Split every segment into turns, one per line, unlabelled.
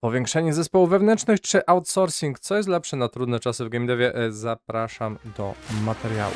Powiększenie zespołów wewnętrznych czy outsourcing? Co jest lepsze na trudne czasy w game devie? E, Zapraszam do materiału.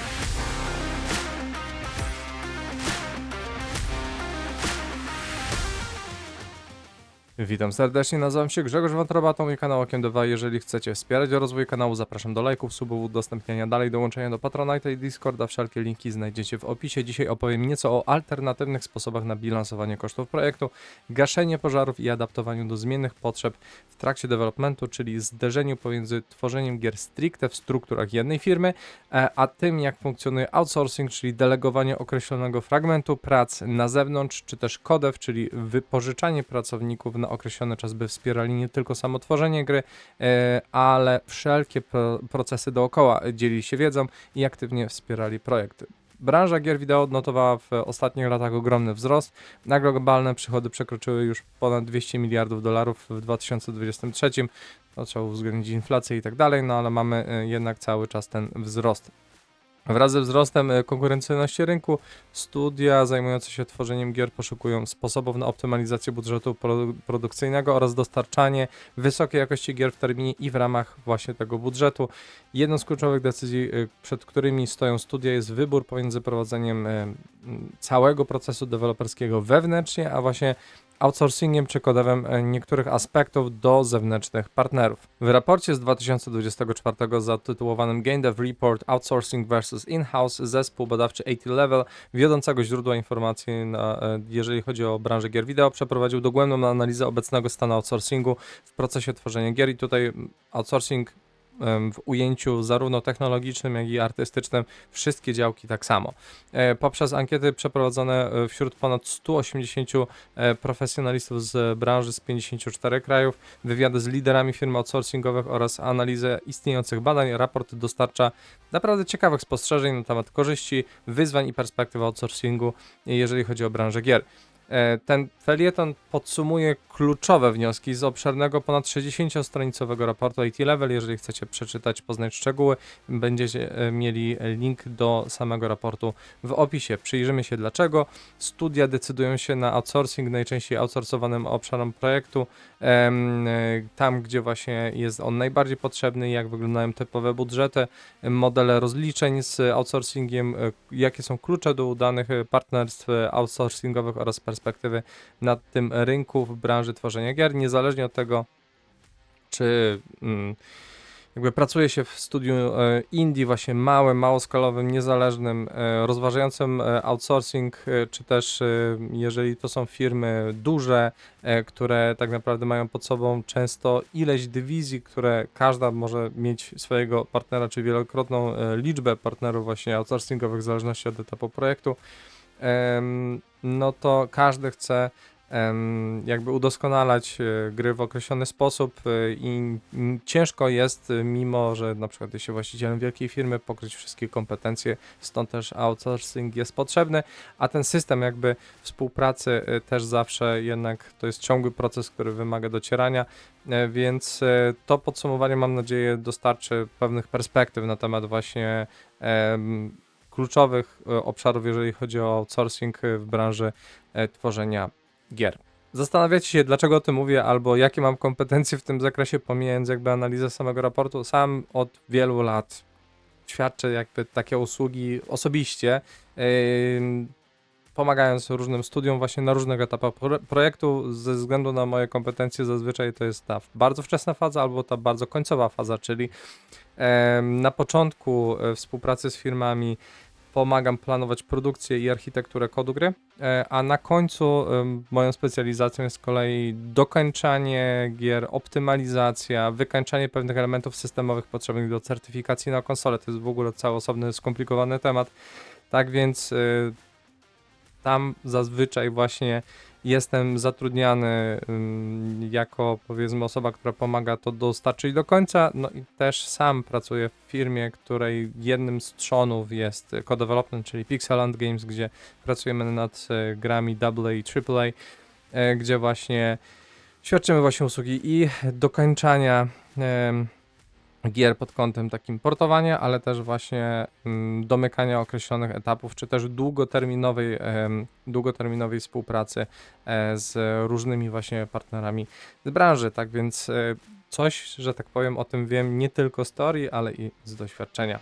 Witam serdecznie, nazywam się Grzegorz Wątroba, to mój kanał Okiem 2. Jeżeli chcecie wspierać rozwój kanału, zapraszam do lajków, subów, udostępniania dalej, dołączenia do Patronite'a i Discorda. Wszelkie linki znajdziecie w opisie. Dzisiaj opowiem nieco o alternatywnych sposobach na bilansowanie kosztów projektu, gaszenie pożarów i adaptowaniu do zmiennych potrzeb w trakcie developmentu, czyli zderzeniu pomiędzy tworzeniem gier stricte w strukturach jednej firmy, e, a tym jak funkcjonuje outsourcing, czyli delegowanie określonego fragmentu prac na zewnątrz, czy też kodew, czyli wypożyczanie pracowników na określony czas, by wspierali nie tylko samo tworzenie gry, e, ale wszelkie pro procesy dookoła, dzielili się wiedzą i aktywnie wspierali projekty. Branża gier wideo odnotowała w ostatnich latach ogromny wzrost. Na globalne przychody przekroczyły już ponad 200 miliardów dolarów w 2023. To trzeba uwzględnić inflację i tak dalej, no ale mamy e, jednak cały czas ten wzrost. Wraz ze wzrostem e, konkurencyjności rynku, studia zajmujące się tworzeniem gier poszukują sposobów na optymalizację budżetu produ- produkcyjnego oraz dostarczanie wysokiej jakości gier w terminie i w ramach właśnie tego budżetu. Jedną z kluczowych decyzji, e, przed którymi stoją studia, jest wybór pomiędzy prowadzeniem e, całego procesu deweloperskiego wewnętrznie, a właśnie outsourcingiem czy kodowem e, niektórych aspektów do zewnętrznych partnerów. W raporcie z 2024 zatytułowanym Game Dev Report Outsourcing vs. In-House zespół badawczy 80 Level, wiodącego źródła informacji, na, e, jeżeli chodzi o branżę gier wideo, przeprowadził dogłębną analizę obecnego stanu outsourcingu w procesie tworzenia gier i tutaj mm, outsourcing w ujęciu zarówno technologicznym, jak i artystycznym, wszystkie działki tak samo. E, Poprzez ankiety przeprowadzone e, wśród ponad 180 e, profesjonalistów z branży z 54 krajów, wywiady z liderami firm outsourcingowych oraz analizę istniejących badań, raport dostarcza naprawdę ciekawych spostrzeżeń na temat korzyści, wyzwań i perspektyw outsourcingu, jeżeli chodzi o branżę gier. E, Ten felieton podsumuje kluczowe wnioski z obszernego ponad 60-stronicowego raportu IT Level. Jeżeli chcecie przeczytać, poznać szczegóły, będziecie e, mieli link do samego raportu w opisie. Przyjrzymy się dlaczego. Studia decydują się na outsourcing, najczęściej outsourcowanym obszarom projektu, e, tam gdzie właśnie jest on najbardziej potrzebny, jak wyglądają typowe budżety, modele rozliczeń z outsourcingiem, jakie są klucze do udanych partnerstw outsourcingowych oraz perspektywy na tym rynku w branży tworzenia gier, niezależnie od tego, czy mm, jakby pracuje się w studiu e, indie, właśnie małym, małoskalowym, niezależnym, e, rozważającym e, outsourcing, czy też jeżeli to są firmy duże, które tak naprawdę mają pod sobą często ileś dywizji, które każda może mieć swojego partnera, czy wielokrotną liczbę partnerów właśnie outsourcingowych w zależności od etapu projektu, no to każdy chce jakby udoskonalać e, gry w określony sposób e, i ciężko jest, e, mimo że na przykład jest się właścicielem wielkiej firmy, pokryć wszystkie kompetencje, stąd też outsourcing jest potrzebny, a ten system jakby współpracy też zawsze jednak to jest ciągły proces, który wymaga docierania, więc to podsumowanie mam nadzieję dostarczy pewnych perspektyw na temat właśnie kluczowych e, obszarów, jeżeli chodzi o outsourcing e, w branży e, tworzenia gier. Zastanawiacie się, dlaczego o tym mówię, albo jakie mam kompetencje w tym zakresie, pomijając jakby analizę samego raportu. Sam od wielu lat świadczę jakby takie usługi osobiście, pomagając różnym studiom właśnie na różnych etapach pro- projektu. Ze względu na moje kompetencje zazwyczaj to jest ta bardzo wczesna faza albo ta bardzo końcowa faza, czyli na początku e, współpracy z firmami pomagam planować produkcję i architekturę kodu gry, e, a na końcu moją specjalizacją jest z kolei dokończanie gier, optymalizacja, wykańczanie pewnych elementów systemowych potrzebnych do certyfikacji na konsolę. To jest w ogóle cały osobny, skomplikowany temat. Tak więc y, tam zazwyczaj właśnie jestem zatrudniany jako powiedzmy osoba, która pomaga to dostarczyć do końca, no i też sam pracuję w firmie, której jednym z trzonów jest co-development, czyli Pixeland Games, gdzie pracujemy nad e, grami AA i AAA, e, gdzie właśnie świadczymy właśnie usługi i dokończania gier pod kątem takim portowania, ale też właśnie mm, domykania określonych etapów, czy też długoterminowej, długoterminowej współpracy e, z różnymi właśnie partnerami z branży. Tak więc e, coś, że tak powiem, o tym wiem nie tylko z teorii, ale i z doświadczenia.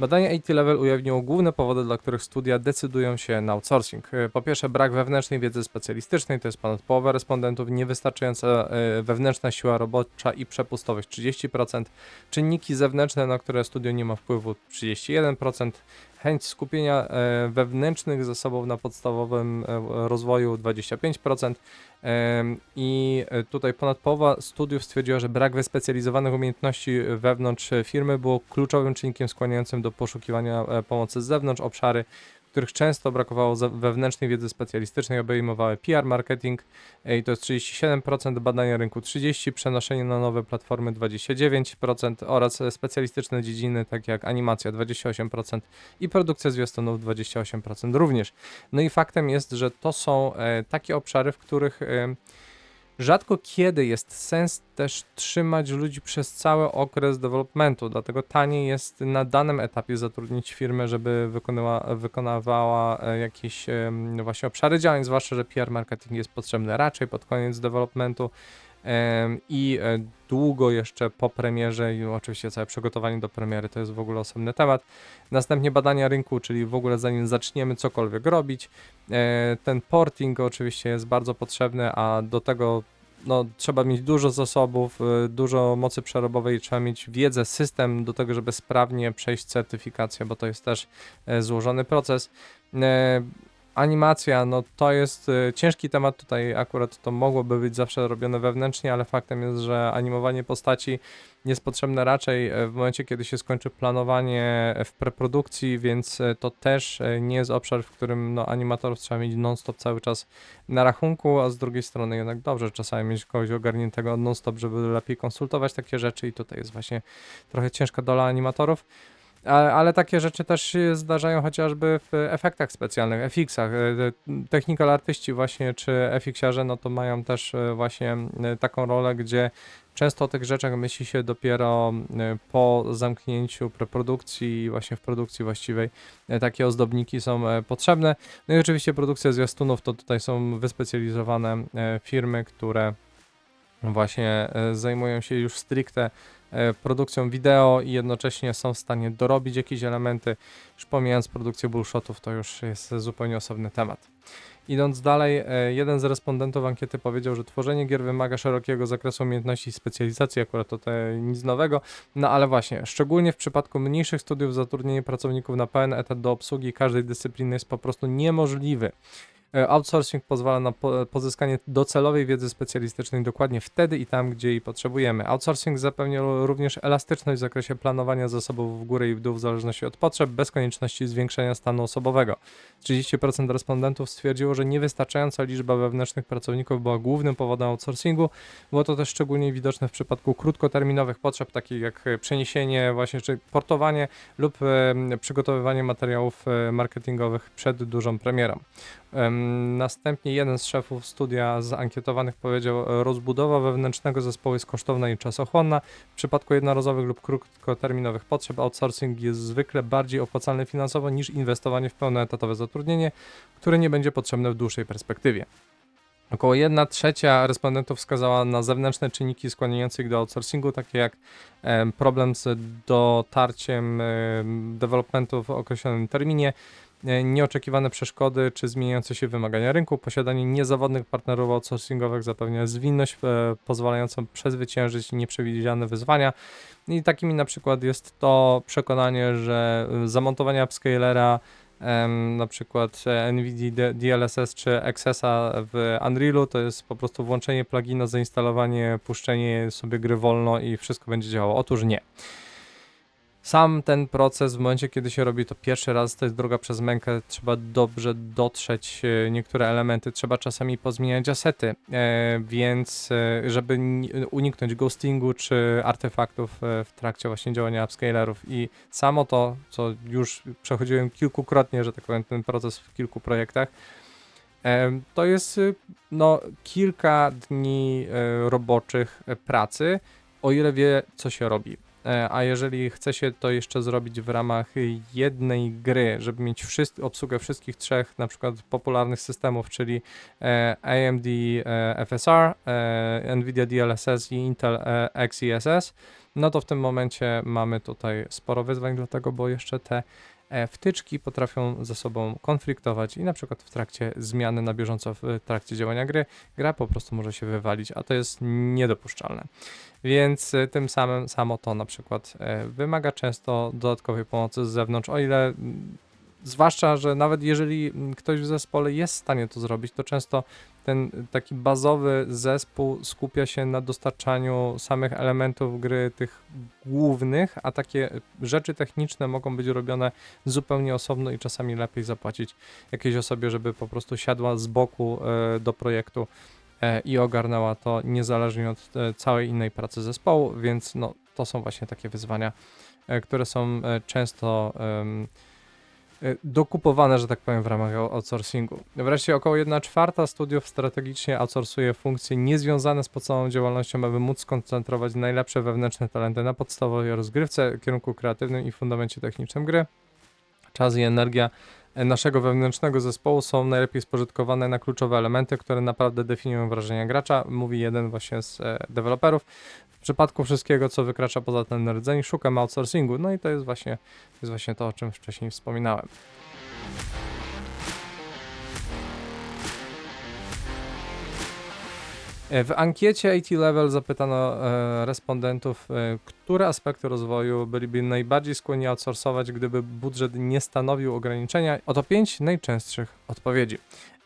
Badanie AT Level ujawniło główne powody, dla których studia decydują się na outsourcing. E, Po pierwsze, brak wewnętrznej wiedzy specjalistycznej, to jest ponad połowa respondentów, niewystarczająca e, wewnętrzna siła robocza i przepustowość 30%, czynniki zewnętrzne, na które studio nie ma wpływu 31%, chęć skupienia e, wewnętrznych zasobów na podstawowym rozwoju 25%. I e, tutaj ponad połowa studiów stwierdziła, że brak wyspecjalizowanych umiejętności wewnątrz firmy było kluczowym czynnikiem skłaniającym do poszukiwania e, pomocy z zewnątrz. Obszary, których często brakowało wewnętrznej wiedzy specjalistycznej, obejmowały PR, marketing e, i to jest 37%, badania rynku 30%, przenoszenie na nowe platformy 29% oraz specjalistyczne dziedziny takie jak animacja 28% i produkcja zwiastunów 28% również. No i faktem jest, że to są e, takie obszary, w których rzadko kiedy jest sens też trzymać ludzi przez cały okres developmentu, dlatego taniej jest na danym etapie zatrudnić firmę, żeby wykonała, wykonywała e, jakieś właśnie obszary działań, zwłaszcza, że PR marketing jest potrzebny raczej pod koniec developmentu i e, długo jeszcze po premierze i oczywiście całe przygotowanie do premiery to jest w ogóle osobny temat. Następnie badania rynku, czyli w ogóle zanim zaczniemy cokolwiek robić, e, ten porting oczywiście jest bardzo potrzebny, a do tego no, trzeba mieć dużo zasobów, y, dużo mocy przerobowej, trzeba mieć wiedzę, system do tego, żeby sprawnie przejść certyfikację, bo to jest też e, złożony proces. E, Animacja, no to jest e, ciężki temat, tutaj akurat to mogłoby być zawsze robione wewnętrznie, ale faktem jest, że animowanie postaci jest potrzebne raczej e, w momencie, kiedy się skończy planowanie w preprodukcji, więc e, to też e, nie jest obszar, w którym no, animatorów trzeba mieć non-stop cały czas na rachunku, a z drugiej strony jednak dobrze czasami mieć kogoś ogarniętego non-stop, żeby lepiej konsultować takie rzeczy i tutaj jest właśnie trochę ciężka dola animatorów. Ale, takie rzeczy też się zdarzają chociażby w efektach specjalnych, FX-ach. E, te Technical artyści właśnie, czy FX-arze, no to mają też e, właśnie e, taką rolę, gdzie często o tych rzeczach myśli się dopiero po zamknięciu preprodukcji właśnie w produkcji właściwej takie ozdobniki są potrzebne. No i oczywiście produkcja zwiastunów to tutaj są wyspecjalizowane firmy, które właśnie zajmują się już stricte produkcją wideo i jednocześnie są w stanie dorobić jakieś elementy. Już pomijając produkcję bullshotów, to już jest zupełnie osobny temat. Idąc dalej, e, jeden z respondentów ankiety powiedział, że tworzenie gier wymaga szerokiego zakresu umiejętności i specjalizacji, akurat to nic nowego, no ale właśnie, szczególnie w przypadku mniejszych studiów zatrudnienie pracowników na pełen etat do obsługi każdej dyscypliny jest po prostu niemożliwy. E, Outsourcing pozwala na po pozyskanie docelowej wiedzy specjalistycznej dokładnie wtedy i tam, gdzie jej potrzebujemy. Outsourcing zapewnia również elastyczność w zakresie planowania zasobów w górę i w dół w zależności od potrzeb, bez konieczności zwiększenia stanu osobowego. 30% respondentów stwierdziło, że niewystarczająca liczba wewnętrznych pracowników była głównym powodem outsourcingu. Było to też szczególnie widoczne w przypadku krótkoterminowych potrzeb, takich jak e, przeniesienie, właśnie czy portowanie lub przygotowywanie materiałów e, marketingowych przed dużą premierą. Następnie jeden z szefów studia z ankietowanych powiedział, e, rozbudowa wewnętrznego zespołu jest kosztowna i czasochłonna. W przypadku jednorazowych lub krótkoterminowych potrzeb outsourcing jest zwykle bardziej opłacalny finansowo niż inwestowanie w pełnoetatowe zatrudnienie, które nie będzie potrzebne w dłuższej perspektywie. Około 1 trzecia respondentów wskazała na zewnętrzne czynniki skłaniające ich do outsourcingu, takie jak em, problem z dotarciem em, developmentu w określonym terminie, nieoczekiwane przeszkody czy zmieniające się wymagania rynku, posiadanie niezawodnych partnerów outsourcingowych zapewnia zwinność e, pozwalającą przezwyciężyć nieprzewidziane wyzwania. I takimi na przykład jest to przekonanie, że e, zamontowanie upscalera na przykład e, NVIDIA DLSS czy Accessa w Unrealu to jest po prostu włączenie plugina, zainstalowanie, puszczenie sobie gry wolno i wszystko będzie działało. Otóż nie. Sam ten proces w momencie, kiedy się robi to pierwszy raz, to jest droga przez mękę, trzeba dobrze dotrzeć e, niektóre elementy, trzeba czasami pozmieniać asety, e, więc e, żeby ni- uniknąć ghostingu czy artefaktów w trakcie właśnie działania upscalerów. I samo to, co już przechodziłem kilkukrotnie, że tak powiem, ten proces w kilku projektach, To jest no, kilka dni roboczych pracy, o ile wie, co się robi. E, A jeżeli chce się to jeszcze zrobić w ramach jednej gry, żeby mieć wszyscy, obsługę wszystkich trzech na przykład popularnych systemów, czyli e, AMD e, FSR, Nvidia DLSS i Intel XeSS, no to w tym momencie mamy tutaj sporo wyzwań, dlatego bo jeszcze te wtyczki potrafią ze sobą konfliktować i na przykład w trakcie zmiany na bieżąco w trakcie działania gry gra po prostu może się wywalić, a to jest niedopuszczalne. Więc e, tym samym samo to na przykład e, wymaga często dodatkowej pomocy z zewnątrz, o ile mm, zwłaszcza, że nawet jeżeli mm, ktoś w zespole jest w stanie to zrobić, to często ten taki bazowy zespół skupia się na dostarczaniu samych elementów gry, tych głównych, a takie rzeczy techniczne mogą być robione zupełnie osobno i czasami lepiej zapłacić jakiejś osobie, żeby po prostu siadła z boku e, do projektu e, i ogarnęła to niezależnie od e, całej innej pracy zespołu, więc no, to są właśnie takie wyzwania, które są często e, dokupowane, że tak powiem, w ramach out- outsourcingu. Wreszcie około 1 czwarta studiów strategicznie outsourcuje funkcje niezwiązane z podstawową działalnością, aby móc skoncentrować najlepsze wewnętrzne talenty na podstawowej rozgrywce, kierunku kreatywnym i fundamencie technicznym gry. Czas i energia e, naszego wewnętrznego zespołu są najlepiej spożytkowane na kluczowe elementy, które naprawdę definiują wrażenia gracza, mówi jeden właśnie z e, deweloperów. W przypadku wszystkiego, co wykracza poza ten rdzeń, szukam outsourcingu, no i to jest właśnie, to jest właśnie to, o czym wcześniej wspominałem. W ankiecie AT Level zapytano e, respondentów, e, które aspekty rozwoju byliby najbardziej skłonni outsourcować, gdyby budżet nie stanowił ograniczenia. Oto pięć najczęstszych odpowiedzi.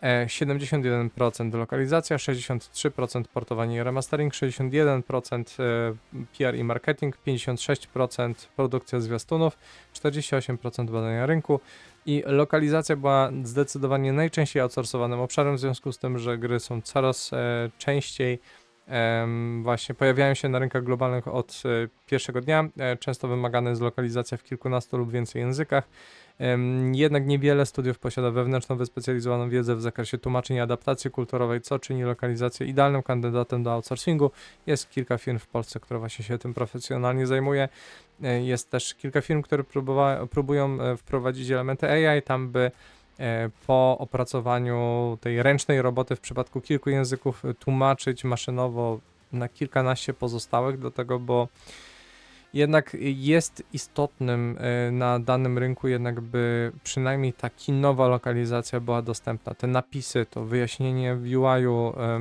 E, 71% lokalizacja, 63% portowanie i remastering, 61% e, PR i marketing, 56% produkcja zwiastunów, 48% badania rynku i lokalizacja była zdecydowanie najczęściej outsourcowanym obszarem, w związku z tym, że gry są coraz e, częściej właśnie pojawiają się na rynkach globalnych od e, pierwszego dnia. E, często wymagana jest lokalizacja w kilkunastu lub więcej językach. Jednak niewiele studiów posiada wewnętrzną wyspecjalizowaną wiedzę w zakresie tłumaczeń i adaptacji kulturowej, co czyni lokalizację idealnym kandydatem do outsourcingu. Jest kilka firm w Polsce, które właśnie się tym profesjonalnie zajmuje. E, Jest też kilka firm, które próbowa- próbują wprowadzić elementy AI, tam by po opracowaniu tej ręcznej roboty w przypadku kilku języków e, tłumaczyć maszynowo na kilkanaście pozostałych, do tego, bo jednak jest istotnym e, na danym rynku jednak by przynajmniej ta kinowa lokalizacja była dostępna. Te napisy, to wyjaśnienie w UI-u, e,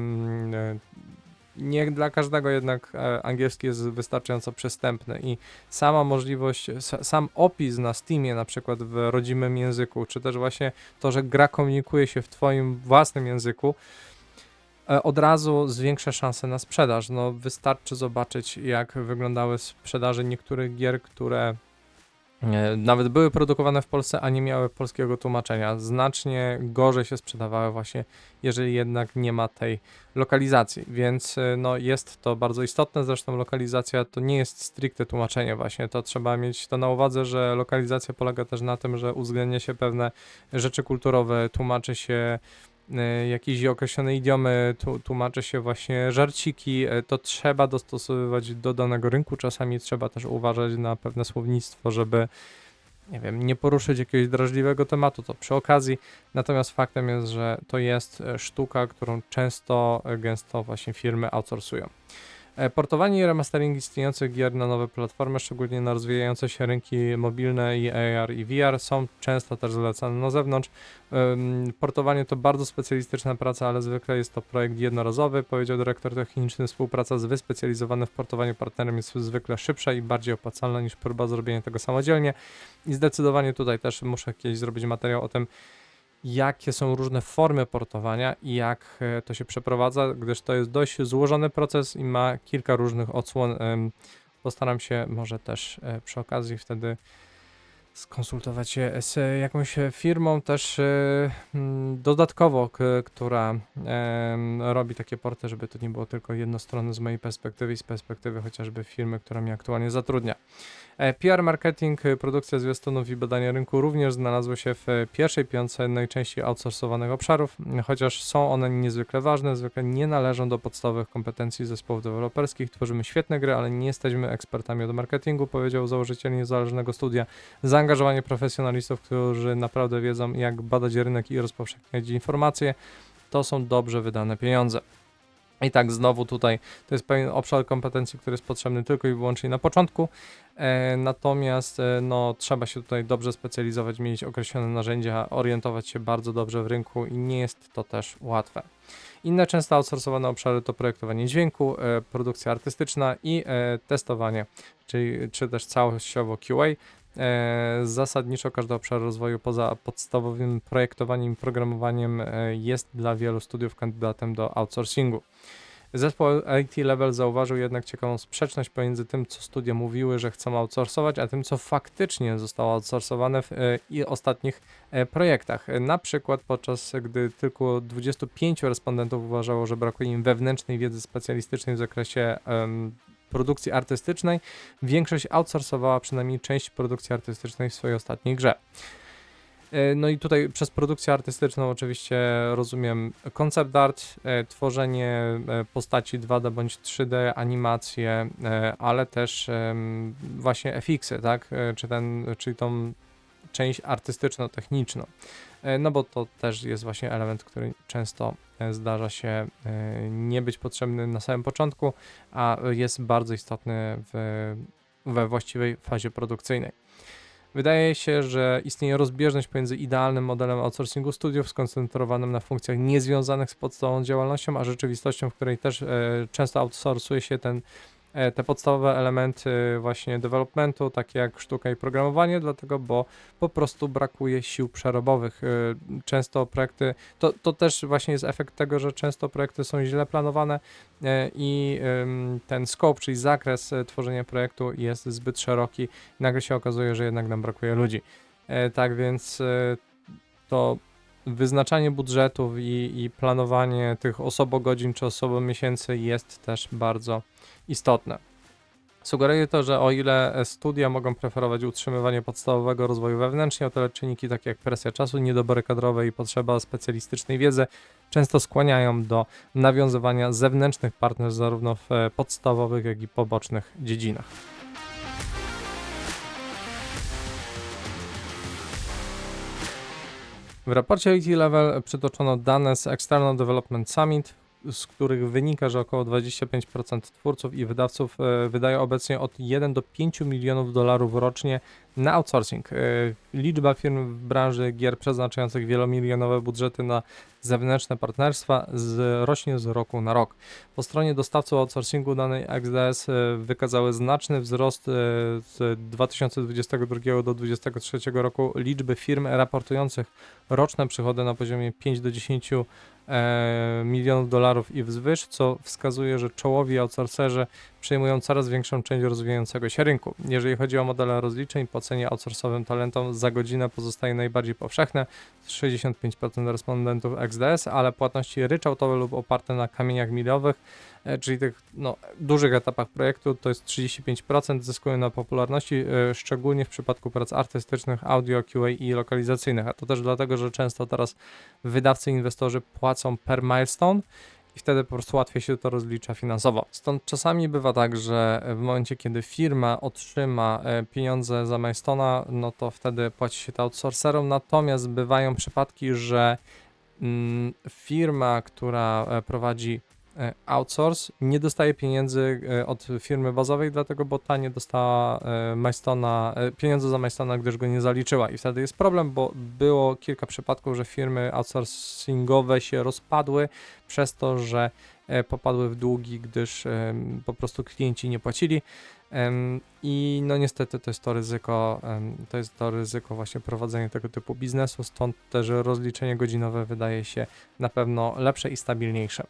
nie dla każdego jednak e, angielski jest wystarczająco przystępny i sama możliwość, sam opis na Steamie na przykład w rodzimym języku, czy też właśnie to, że gra komunikuje się w twoim własnym języku, e, od razu zwiększa szanse na sprzedaż. No, wystarczy zobaczyć, jak wyglądały sprzedaże niektórych gier, które nawet były produkowane w Polsce, a nie miały polskiego tłumaczenia. Znacznie gorzej się sprzedawały właśnie, jeżeli jednak nie ma tej lokalizacji, więc e, no, jest to bardzo istotne. Zresztą lokalizacja to nie jest stricte tłumaczenie, właśnie to trzeba mieć to na uwadze, że lokalizacja polega też na tym, że uwzględnia się pewne rzeczy kulturowe, tłumaczy się e, jakieś określone idiomy, tłumaczy się właśnie żarciki, e, to trzeba dostosowywać do danego rynku. Czasami trzeba też uważać na pewne słownictwo, żeby nie wiem, nie poruszyć jakiegoś drażliwego tematu, to przy okazji. Natomiast faktem jest, że to jest e, sztuka, którą często, e, gęsto właśnie firmy outsourcują. E, Portowanie i remastering istniejących gier na nowe platformy, szczególnie na rozwijające się rynki mobilne i AR i VR są często też zlecane na zewnątrz. Portowanie to bardzo specjalistyczna praca, ale zwykle jest to projekt jednorazowy, powiedział dyrektor techniczny. Współpraca z wyspecjalizowanym w portowaniu partnerem jest zwykle szybsza i bardziej opłacalna niż próba zrobienia tego samodzielnie. I zdecydowanie tutaj też muszę kiedyś zrobić materiał o tym, jakie są różne formy portowania i jak e, to się przeprowadza, gdyż to jest dość złożony proces i ma kilka różnych odsłon. Postaram się może też e, przy okazji wtedy skonsultować się z jakąś firmą też e, dodatkowo, która robi takie porty, żeby to nie było tylko jednostronne z mojej perspektywy i z perspektywy chociażby firmy, która mnie aktualnie zatrudnia. E, PR, marketing, e, produkcja zwiastunów i badanie rynku również znalazły się w e, pierwszej piątce najczęściej outsourcowanych obszarów, chociaż są one niezwykle ważne, zwykle nie należą do podstawowych kompetencji zespołów deweloperskich. Tworzymy świetne gry, ale nie jesteśmy ekspertami od marketingu, powiedział założyciel niezależnego studia. Zaangażowanie profesjonalistów, którzy naprawdę wiedzą, jak badać rynek i rozpowszechniać informacje, to są dobrze wydane pieniądze. I tak znowu tutaj to jest pewien obszar kompetencji, który jest potrzebny tylko i wyłącznie na początku. E, natomiast e, no, trzeba się tutaj dobrze specjalizować, mieć określone narzędzia, orientować się bardzo dobrze w rynku i nie jest to też łatwe. Inne często outsourcowane obszary to projektowanie dźwięku, e, produkcja artystyczna i testowanie, czyli czy też całościowo QA. E, zasadniczo każdy obszar rozwoju poza podstawowym projektowaniem i programowaniem e, jest dla wielu studiów kandydatem do outsourcingu. Zespół IT Level zauważył jednak ciekawą sprzeczność pomiędzy tym, co studia mówiły, że chcą outsourcować, a tym, co faktycznie zostało outsourcowane w e, ostatnich e, projektach. E, Na przykład podczas gdy tylko 25 respondentów uważało, że brakuje im wewnętrznej wiedzy specjalistycznej w zakresie em, produkcji artystycznej, większość outsourcowała przynajmniej część produkcji artystycznej w swojej ostatniej grze. E, No i tutaj przez produkcję artystyczną oczywiście rozumiem concept art, e, tworzenie e, postaci 2D bądź 3D, animacje, ale też właśnie FX-y, tak? Czy ten, czyli tą część artystyczno-techniczną. E, No bo to też jest właśnie element, który często e, zdarza się e, nie być potrzebny na samym początku, a jest bardzo istotny w, we właściwej fazie produkcyjnej. Wydaje się, że istnieje rozbieżność pomiędzy idealnym modelem outsourcingu studiów skoncentrowanym na funkcjach niezwiązanych z podstawową działalnością, a rzeczywistością, w której też często outsourcuje się ten, te podstawowe elementy właśnie developmentu, takie jak sztuka i programowanie, dlatego, bo po prostu brakuje sił przerobowych. E, często projekty, to, to też właśnie jest efekt tego, że często projekty są źle planowane e, i ten scope, czyli zakres e, tworzenia projektu jest zbyt szeroki nagle się okazuje, że jednak nam brakuje ludzi. E, tak więc e, to wyznaczanie budżetów i, i planowanie tych osobogodzin czy osobomiesięcy jest też bardzo istotne. Sugeruje to, że o ile studia mogą preferować utrzymywanie podstawowego rozwoju wewnętrznie, o tyle czynniki takie jak presja czasu, niedobory kadrowe i potrzeba specjalistycznej wiedzy często skłaniają do nawiązywania zewnętrznych partnerstw zarówno w e, podstawowych, jak i pobocznych dziedzinach. W raporcie IT Level przytoczono dane z External Development Summit, z których wynika, że około 25% twórców i wydawców e, wydaje obecnie od 1 do 5 milionów dolarów rocznie na outsourcing. E, Liczba firm w branży gier przeznaczających wielomilionowe budżety na zewnętrzne partnerstwa z, rośnie z roku na rok. Po stronie dostawców outsourcingu dane XDS e, wykazały znaczny wzrost z 2022 do 2023 roku liczby firm raportujących roczne przychody na poziomie 5 do 10 e, milionów dolarów i wzwyż, co wskazuje, że czołowi outsourcerzy przejmują coraz większą część rozwijającego się rynku. Jeżeli chodzi o modele rozliczeń, po cenie outsourcowym talentom za godzinę pozostaje najbardziej powszechne, 65% respondentów XDS, ale płatności ryczałtowe lub oparte na kamieniach milowych, e, czyli tych no, dużych etapach projektu, to jest 35% zyskują na popularności, e, szczególnie w przypadku prac artystycznych, audio, QA i lokalizacyjnych, a to też dlatego, że często teraz wydawcy i inwestorzy płacą per milestone i wtedy po prostu łatwiej się to rozlicza finansowo. Stąd czasami bywa tak, że w momencie, kiedy firma otrzyma e, pieniądze za milestona, no to wtedy płaci się to outsourcerom, natomiast bywają przypadki, że mm, firma, która e, prowadzi outsource, nie dostaje pieniędzy e, od firmy bazowej, dlatego, bo ta nie dostała e, milestona, e, pieniądze za milestona, gdyż go nie zaliczyła i wtedy jest problem, bo było kilka przypadków, że firmy outsourcingowe się rozpadły przez to, że e, popadły w długi, gdyż po prostu klienci nie płacili. I no niestety to jest to ryzyko, to jest to ryzyko właśnie prowadzenia tego typu biznesu, stąd też rozliczenie godzinowe wydaje się na pewno lepsze i stabilniejsze.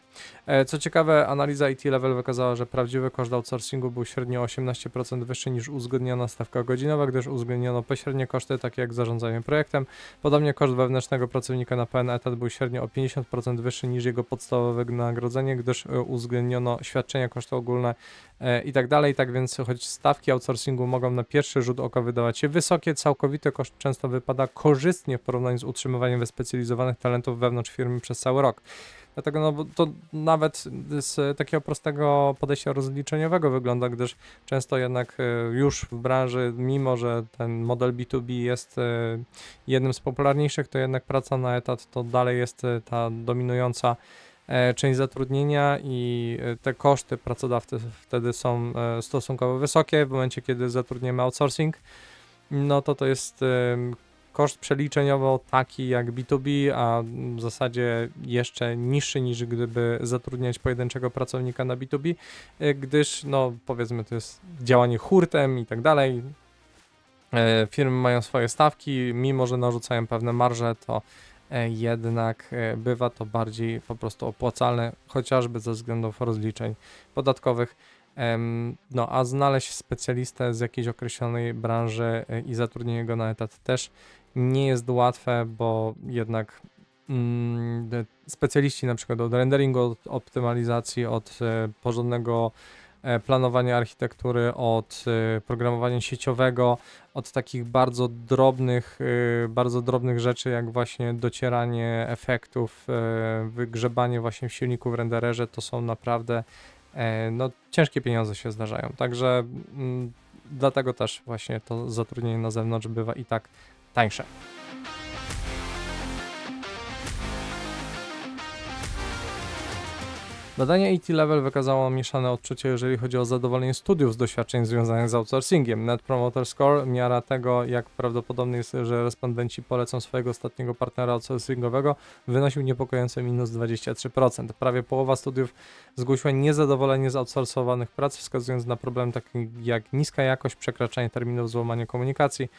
E, Co ciekawe, analiza IT Level wykazała, że prawdziwy koszt outsourcingu był średnio 18% wyższy niż uzgodniona stawka godzinowa, gdyż uwzględniono pośrednie koszty, takie jak zarządzanie projektem. Podobnie koszt wewnętrznego pracownika na pełen etat był średnio o 50% wyższy niż jego podstawowe wynagrodzenie, gdyż e, uwzględniono świadczenia, koszty ogólne e, i tak dalej. Tak więc choć stawki outsourcingu mogą na pierwszy rzut oka wydawać się wysokie, całkowity koszt często wypada korzystnie w porównaniu z utrzymywaniem wyspecjalizowanych talentów wewnątrz firmy przez cały rok. Dlatego no, to nawet z takiego prostego podejścia rozliczeniowego wygląda, gdyż często jednak e, już w branży, mimo że ten model B2B jest e, jednym z popularniejszych, to jednak praca na etat to dalej jest e, ta dominująca część zatrudnienia i e, te koszty pracodawcy wtedy są e, stosunkowo wysokie. W momencie, kiedy zatrudniamy outsourcing, no to to jest koszt przeliczeniowo taki jak B2B, a w zasadzie jeszcze niższy niż gdyby zatrudniać pojedynczego pracownika na B2B, e, gdyż no powiedzmy to jest działanie hurtem i tak dalej. E, Firmy mają swoje stawki, mimo że narzucają pewne marże, to e, jednak e, bywa to bardziej po prostu opłacalne, chociażby ze względów rozliczeń podatkowych. No, a znaleźć specjalistę z jakiejś określonej branży e, i zatrudnienie go na etat też nie jest łatwe, bo jednak mm, specjaliści na przykład od renderingu, od optymalizacji, od e, porządnego e, planowania architektury, od e, programowania sieciowego, od takich bardzo drobnych, e, bardzo drobnych rzeczy, jak właśnie docieranie efektów, e, wygrzebanie właśnie w silniku w rendererze, to są naprawdę e, no, ciężkie pieniądze się zdarzają. Także mm, dlatego też właśnie to zatrudnienie na zewnątrz bywa i tak tańsze. Badanie AT Level wykazało mieszane odczucie, jeżeli chodzi o zadowolenie studiów z doświadczeń związanych z outsourcingiem. Net Promoter Score, miara tego, jak prawdopodobne jest, że respondenci polecą swojego ostatniego partnera outsourcingowego, wynosił niepokojące minus 23%. Prawie połowa studiów zgłosiła niezadowolenie z outsourcowanych prac, wskazując na problem taki jak niska jakość, przekraczanie terminów, złamanie komunikacji.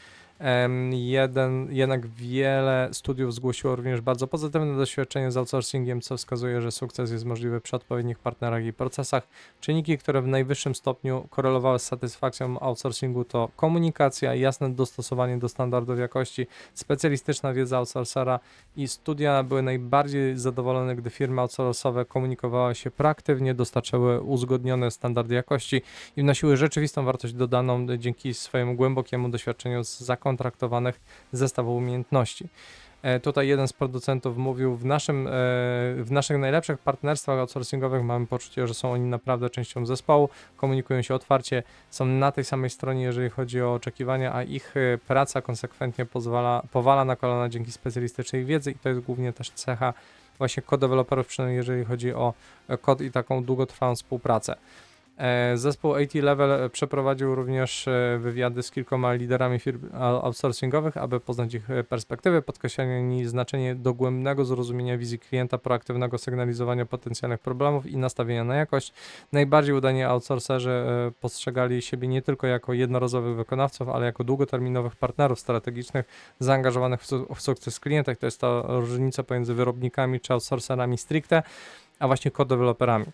Jeden, jednak wiele studiów zgłosiło również bardzo pozytywne doświadczenie z outsourcingiem, co wskazuje, że sukces jest możliwy przy odpowiednich partnerach i procesach. Czynniki, które w najwyższym stopniu korelowały z satysfakcją outsourcingu to komunikacja, jasne dostosowanie do standardów jakości, specjalistyczna wiedza outsourcera i studia były najbardziej zadowolone, gdy firmy outsourcowe komunikowały się proaktywnie, dostarczyły uzgodnione standardy jakości i wnosiły rzeczywistą wartość dodaną dzięki swojemu głębokiemu doświadczeniu z zakontraktowanych zestawów umiejętności. E, Tutaj jeden z producentów mówił, w, naszym, e, w naszych najlepszych partnerstwach outsourcingowych mamy poczucie, że są oni naprawdę częścią zespołu, komunikują się otwarcie, są na tej samej stronie, jeżeli chodzi o oczekiwania, a ich e, praca konsekwentnie pozwala, powala na kolana dzięki specjalistycznej wiedzy i to jest głównie też cecha właśnie kodeweloperów, przynajmniej jeżeli chodzi o kod i taką długotrwałą współpracę. E, Zespół AT Level e, przeprowadził również e, wywiady z kilkoma liderami firm outsourcingowych, aby poznać ich perspektywy, podkreślali znaczenie dogłębnego zrozumienia wizji klienta, proaktywnego sygnalizowania potencjalnych problemów i nastawienia na jakość. Najbardziej udani outsourcerzy postrzegali siebie nie tylko jako jednorazowych wykonawców, ale jako długoterminowych partnerów strategicznych zaangażowanych w, su- w sukces klienta. To jest ta różnica pomiędzy wyrobnikami czy outsourcerami stricte, a właśnie codeveloperami.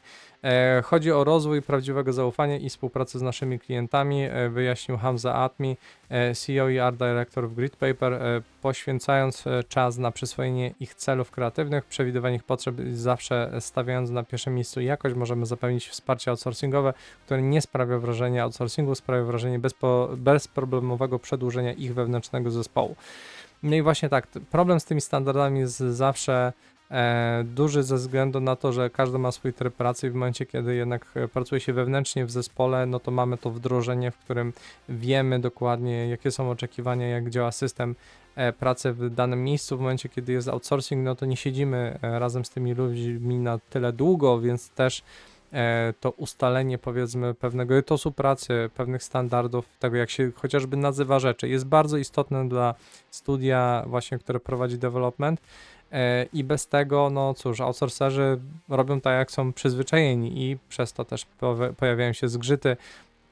E, Chodzi o rozwój prawdziwego zaufania i współpracy z naszymi klientami, e, wyjaśnił Hamza Atmi, e, CEO i Art Director w Grid Paper, poświęcając czas na przyswojenie ich celów kreatywnych, przewidywanie ich potrzeb i zawsze stawiając na pierwszym miejscu jakość, możemy zapewnić wsparcie outsourcingowe, które nie sprawia wrażenia outsourcingu, sprawia wrażenie bezpo, bezproblemowego przedłużenia ich wewnętrznego zespołu. No i właśnie tak, problem z tymi standardami jest zawsze duży ze względu na to, że każdy ma swój tryb pracy i w momencie, kiedy jednak e, pracuje się wewnętrznie w zespole, no to mamy to wdrożenie, w którym wiemy dokładnie, jakie są oczekiwania, jak działa system e, pracy w danym miejscu. W momencie, kiedy jest outsourcing, no to nie siedzimy e, razem z tymi ludźmi na tyle długo, więc też e, to ustalenie powiedzmy pewnego etosu pracy, pewnych standardów, tego jak się chociażby nazywa rzeczy, jest bardzo istotne dla studia właśnie, które prowadzi development e, i bez tego, no cóż, outsourcerzy robią tak jak są przyzwyczajeni i przez to też pojawiają się zgrzyty,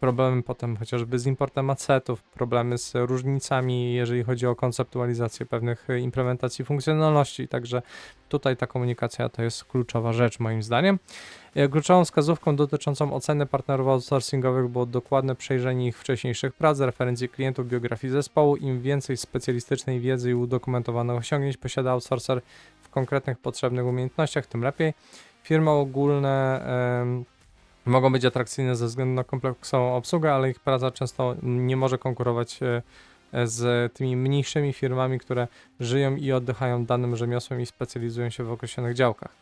problemy potem chociażby z importem assetów, problemy z różnicami, jeżeli chodzi o konceptualizację pewnych implementacji funkcjonalności, także tutaj ta komunikacja to jest kluczowa rzecz moim zdaniem. E, Kluczową wskazówką dotyczącą oceny partnerów outsourcingowych było dokładne przejrzenie ich wcześniejszych prac, referencji klientów, biografii zespołu. Im więcej specjalistycznej wiedzy i udokumentowanych osiągnięć posiada outsourcer w konkretnych potrzebnych umiejętnościach, tym lepiej. Firmy ogólne em, mogą być atrakcyjne ze względu na kompleksową obsługę, ale ich praca często nie może konkurować e, z tymi mniejszymi firmami, które żyją i oddychają danym rzemiosłem i specjalizują się w określonych działkach.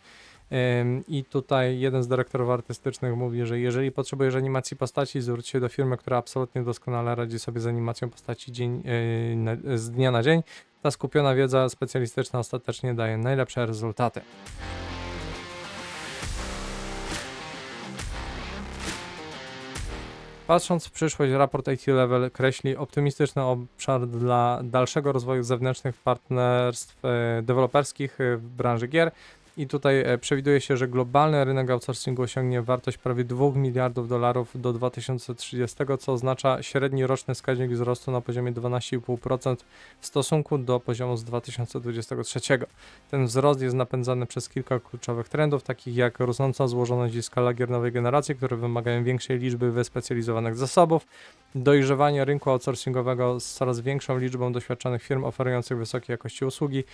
I tutaj jeden z dyrektorów artystycznych mówi, że jeżeli potrzebujesz animacji postaci, zwróć się do firmy, która absolutnie doskonale radzi sobie z animacją postaci dzień, na, z dnia na dzień. Ta skupiona wiedza specjalistyczna ostatecznie daje najlepsze rezultaty. Patrząc w przyszłość, raport IT Level kreśli optymistyczny obszar dla dalszego rozwoju zewnętrznych partnerstw e, deweloperskich e, w branży gier. I tutaj e, przewiduje się, że globalny rynek outsourcingu osiągnie wartość prawie 2 miliardów dolarów do 2030, co oznacza średni roczny wskaźnik wzrostu na poziomie 12,5% w stosunku do poziomu z 2023. Ten wzrost jest napędzany przez kilka kluczowych trendów, takich jak rosnąca złożoność i skala gier nowej generacji, które wymagają większej liczby wyspecjalizowanych zasobów, dojrzewanie rynku outsourcingowego z coraz większą liczbą doświadczonych firm oferujących wysokiej jakości usługi,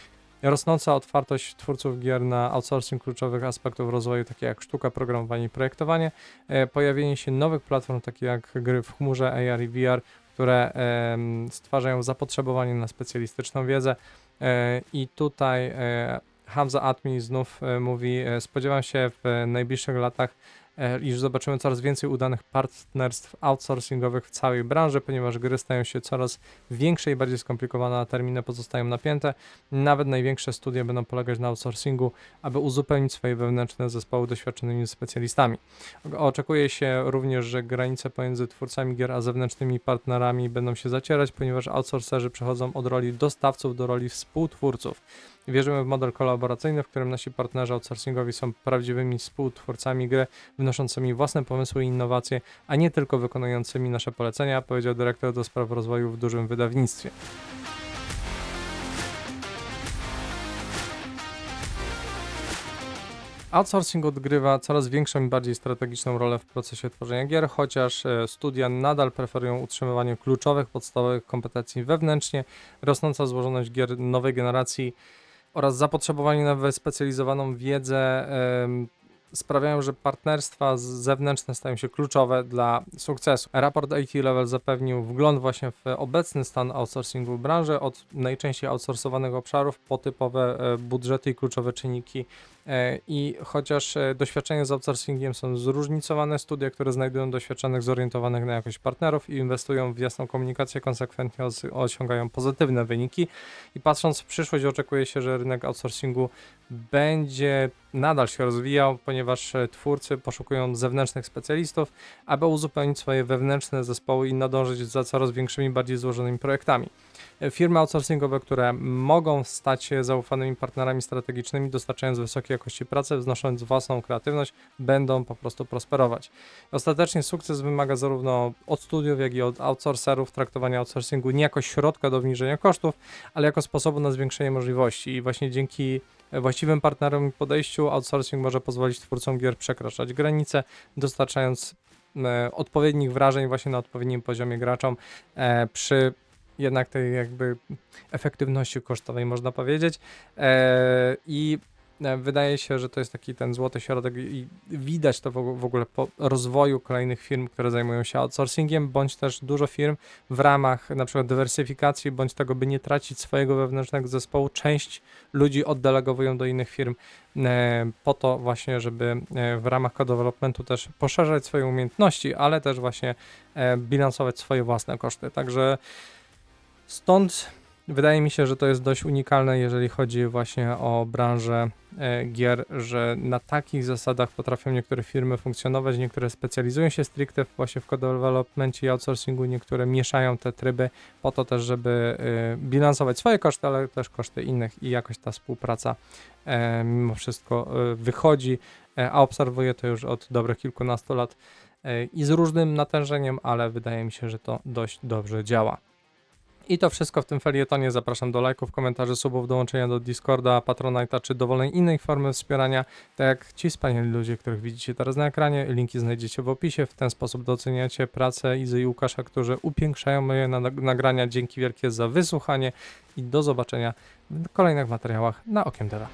rosnąca otwartość twórców gier na outsourcing kluczowych aspektów rozwoju, takie jak sztuka, programowanie i projektowanie, e, pojawienie się nowych platform, takie jak gry w chmurze, AR i VR, które stwarzają zapotrzebowanie na specjalistyczną wiedzę. E, I tutaj e, Hamza Atmi znów mówi, spodziewam się w najbliższych latach, iż zobaczymy coraz więcej udanych partnerstw outsourcingowych w całej branży, ponieważ gry stają się coraz większe i bardziej skomplikowane, a terminy pozostają napięte. Nawet największe studia będą polegać na outsourcingu, aby uzupełnić swoje wewnętrzne zespoły doświadczonymi specjalistami. Oczekuje się również, że granice pomiędzy twórcami gier a zewnętrznymi partnerami będą się zacierać, ponieważ outsourcerzy przechodzą od roli dostawców do roli współtwórców. Wierzymy w model kolaboracyjny, w którym nasi partnerzy outsourcingowi są prawdziwymi współtwórcami gry, wnoszącymi własne pomysły i innowacje, a nie tylko wykonującymi nasze polecenia, powiedział dyrektor do spraw rozwoju w dużym wydawnictwie. Outsourcing odgrywa coraz większą i bardziej strategiczną rolę w procesie tworzenia gier, chociaż e, studia nadal preferują utrzymywanie kluczowych, podstawowych kompetencji wewnętrznie, rosnąca złożoność gier nowej generacji oraz zapotrzebowanie na wyspecjalizowaną wiedzę sprawiają, że partnerstwa zewnętrzne stają się kluczowe dla sukcesu. Raport IT Level zapewnił wgląd właśnie w obecny stan outsourcingu w branży, od najczęściej outsourcowanych obszarów po typowe e, budżety i kluczowe czynniki. E, I chociaż e, doświadczenia z outsourcingiem są zróżnicowane, studia, które znajdują doświadczonych, zorientowanych na jakość partnerów i inwestują w jasną komunikację, konsekwentnie os- osiągają pozytywne wyniki. I patrząc w przyszłość, oczekuje się, że rynek outsourcingu będzie nadal się rozwijał, ponieważ e, twórcy poszukują zewnętrznych specjalistów, aby uzupełnić swoje wewnętrzne zespoły i nadążyć za coraz większymi, bardziej złożonymi projektami. Firmy outsourcingowe, które mogą stać się zaufanymi partnerami strategicznymi, dostarczając wysokiej jakości pracy, wznosząc własną kreatywność, będą po prostu prosperować. Ostatecznie sukces wymaga zarówno od studiów, jak i od outsourcerów traktowania outsourcingu nie jako środka do obniżenia kosztów, ale jako sposobu na zwiększenie możliwości. I właśnie dzięki e, właściwym partnerom i podejściu outsourcing może pozwolić twórcom gier przekraczać granice, dostarczając e, odpowiednich wrażeń właśnie na odpowiednim poziomie graczom e, przy jednak tej jakby efektywności kosztowej można powiedzieć e, i e, wydaje się, że to jest taki ten złoty środek i widać to w og- w ogóle po rozwoju kolejnych firm, które zajmują się outsourcingiem, bądź też dużo firm w ramach na przykład dywersyfikacji, bądź tego, by nie tracić swojego wewnętrznego zespołu, część ludzi oddelegowują do innych firm e, po to właśnie, żeby w ramach co-developmentu też poszerzać swoje umiejętności, ale też właśnie bilansować swoje własne koszty. Także stąd wydaje mi się, że to jest dość unikalne, jeżeli chodzi właśnie o branżę e, gier, że na takich zasadach potrafią niektóre firmy funkcjonować, niektóre specjalizują się stricte właśnie w co-developmencie i outsourcingu, niektóre mieszają te tryby po to też, żeby e, bilansować swoje koszty, ale też koszty innych i jakoś ta współpraca e, mimo wszystko wychodzi, a obserwuję to już od dobrych kilkunastu lat. i z różnym natężeniem, ale wydaje mi się, że to dość dobrze działa. I to wszystko w tym felietonie. Zapraszam do lajków, komentarzy, subów, dołączenia do Discorda, Patronite'a czy dowolnej innej formy wspierania. Tak jak ci wspaniali ludzie, których widzicie teraz na ekranie. Linki znajdziecie w opisie. W ten sposób doceniacie pracę Izy i Łukasza, którzy upiększają moje na- nagrania. Dzięki wielkie za wysłuchanie i do zobaczenia w kolejnych materiałach na Okiem TV.